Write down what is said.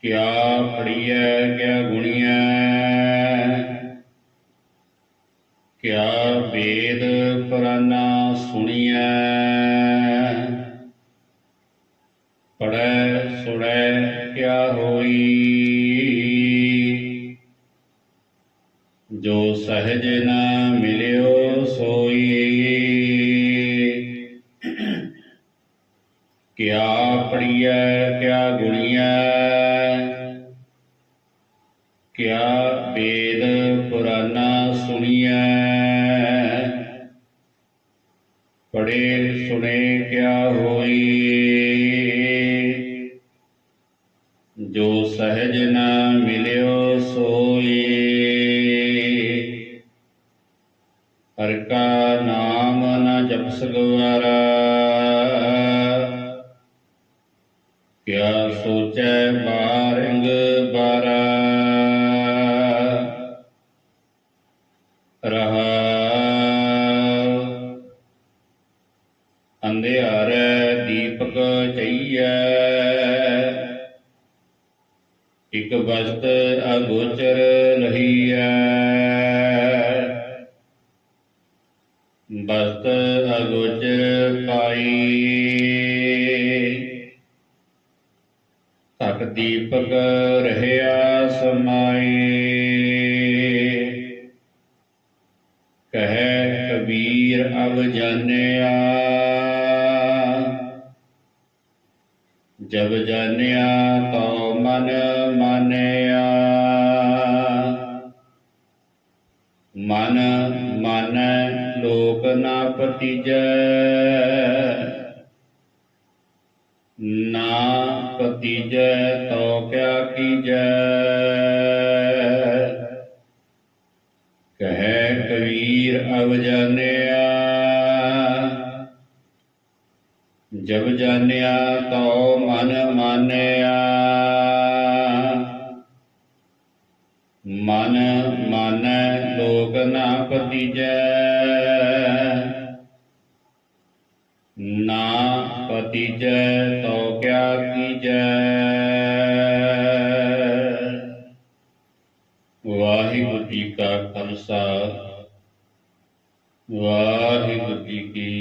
ਕਿਆ ਪੜੀਐ ਕਿਆ ਗੁਣੀਐ? ਕਿਆ ਵੇਦ ਪੁਰਾਨਾ ਸੁਣੀਐ? ਪੜੈ ਸੁਣੈ, ਕਿਆ ਹੋਈ? ਜੋ ਸਹਿਜ ਨ ਮਿਲਿਓ ਕਿਆ ਪੜੀਐ ਕਿਆ ਗੁਣੀਐ? ਕਿਆ ਵੇਦ ਪੁਰਾਨਾ ਸੁਣੀਐ? ਪੜੇ ਸੁਣੇ ਕਿਆ ਹੋਈ? ਜੋ ਸਹਿਜ ਨਾ ਮਿਲਿਓ ਸੋਈ। ਹਰ ਕਾ ਨਾਮ ਨਾ ਜਪਸ ਗਵਾਰਾ ਕਿਆ ਸੋਚੈ ਬਾਰਿੰਗ ਬਾਰਾ। ਰਹਾ। ਅੰਧਿਆਰੈ ਦੀਪਕ ਚਈਐ। ਇਕ ਬਸਤ ਅਗੋਚਰ ਲਹੀਐ ਬਸਤ ਅਗੋਚਰ ਪਾਈ। ਤਕ ਦੀਪਕ ਰਹਿਆ ਸਮਾਈ ਕਹੈ ਕਬੀਰ ਅਬ ਜਾਣਿਆ। ਜਬ ਜਾਣਿਆ ਤਉ ਮਨ ਮਾਨਿਆ। ਮਨ ਮਨ ਲੋਕ ਨਾ ਪਤੀਜੈ ਨਾ ਪਤੀਜੈ ਤਉ ਕਿਆ ਕੀਜੈ? ਕਹੈ ਕਬੀਰ ਅਬ ਜਾਣਿਆ ਜਬ ਜਾਣਿਆ ਤਉ ਮਨ ਮਾਨਿਆ। ਮਨ ਮਾਨੈ ਲੋਕ ਨਾ ਪਤੀਜੈ ਨਾ ਪਤੀਜੈ ਤਉ ਕਿਆ ਕੀਜੈ। ਵਾਹਿਗੁਰੂ ਜੀ ਕਾ ਖਾਲਸਾ ਵਾਹਿਗੁਰੂ ਜੀ ਕੀ